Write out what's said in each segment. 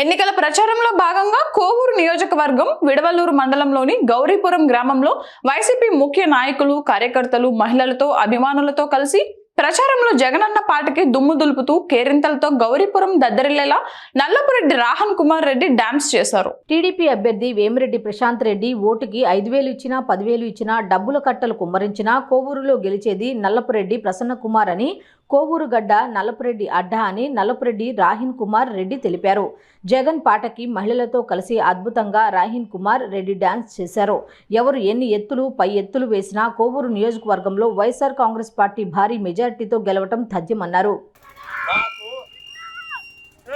ఎన్నికల ప్రచారంలో భాగంగా కోవూరు నియోజకవర్గం విడవల్లూరు మండలంలోని గౌరీపురం గ్రామంలో వైసీపీ ముఖ్య నాయకులు కార్యకర్తలు మహిళలతో అభిమానులతో కలిసి ప్రచారంలో జగనన్న పాటకి దుమ్ము దులుపుతూ కేరింతలతో గౌరీపురం దద్దరిల్లేలా నల్లపురెడ్డి రాహన్ కుమార్ రెడ్డి డాన్స్ చేశారు. టీడీపీ అభ్యర్థి వేమిరెడ్డి ప్రశాంత్ రెడ్డి ఓటుకి ఐదు వేలు ఇచ్చినా పదివేలు ఇచ్చినా డబ్బుల కట్టలు కుమ్మరించినా కోవూరులో గెలిచేది నల్లపురెడ్డి ప్రసన్న కుమార్ అని కోవూరుగడ్డ గడ్డ నల్లపురెడ్డి అడ్డా అని నలపరెడ్డి రాహిన్ కుమార్ రెడ్డి తెలిపారు. జగన్ పాటకి మహిళలతో కలిసి అద్భుతంగా రాహిన్ కుమార్ రెడ్డి డాన్స్ చేశారు. ఎవరు ఎన్ని ఎత్తులు పై ఎత్తులు వేసినా కోవూరు నియోజకవర్గంలో వైఎస్ఆర్ కాంగ్రెస్ పార్టీ భారీ మెజార్టీతో గెలవటం తథ్యమన్నారు.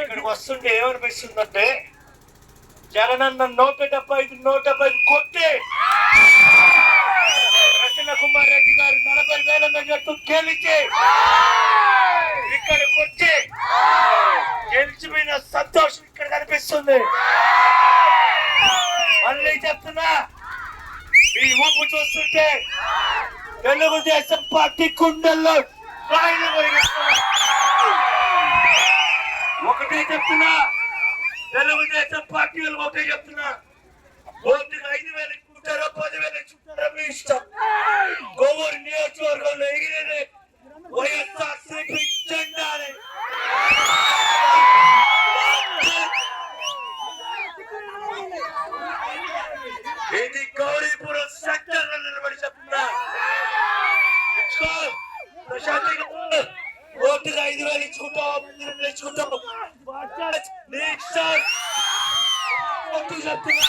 ఇక్కడికి వస్తుంటే ఏమనిపిస్తుందంటే జగనన్న నూట డెబ్బై ఐదు నూట డెబ్బై ఐదు కొట్టి ప్రసన్న కుమార్ రెడ్డి గారు నలభై వేల మెజార్టీ గెలిచి ఇక్కడికి వచ్చి గెలిచిపోయిన సంతోషం ఇక్కడ కనిపిస్తుంది. మళ్ళీ చెప్తున్నా ఈ ఊపు చూస్తుంటే తెలుగుదేశం పార్టీ కుండల్లో ఒకటే చెప్తున్నా తెలుగుదేశం పార్టీ వాళ్ళు ఒకటే చెప్తున్నా ఓటుకు ఐదు వేలు ఇచ్చుకుంటారో పది వేలు ఇచ్చుకుంటారో మీ ఇష్టం కోవూరు నియోజకవర్గంలో వైఎస్ఆర్ సిపి జెండాని ఇది గౌరీపురం సెక్టర్లో నిలబడి చెప్తున్నా. ఇచ్చుకో. ఐదు వేలు ఇచ్చుకుంటావు? చెప్తున్నా.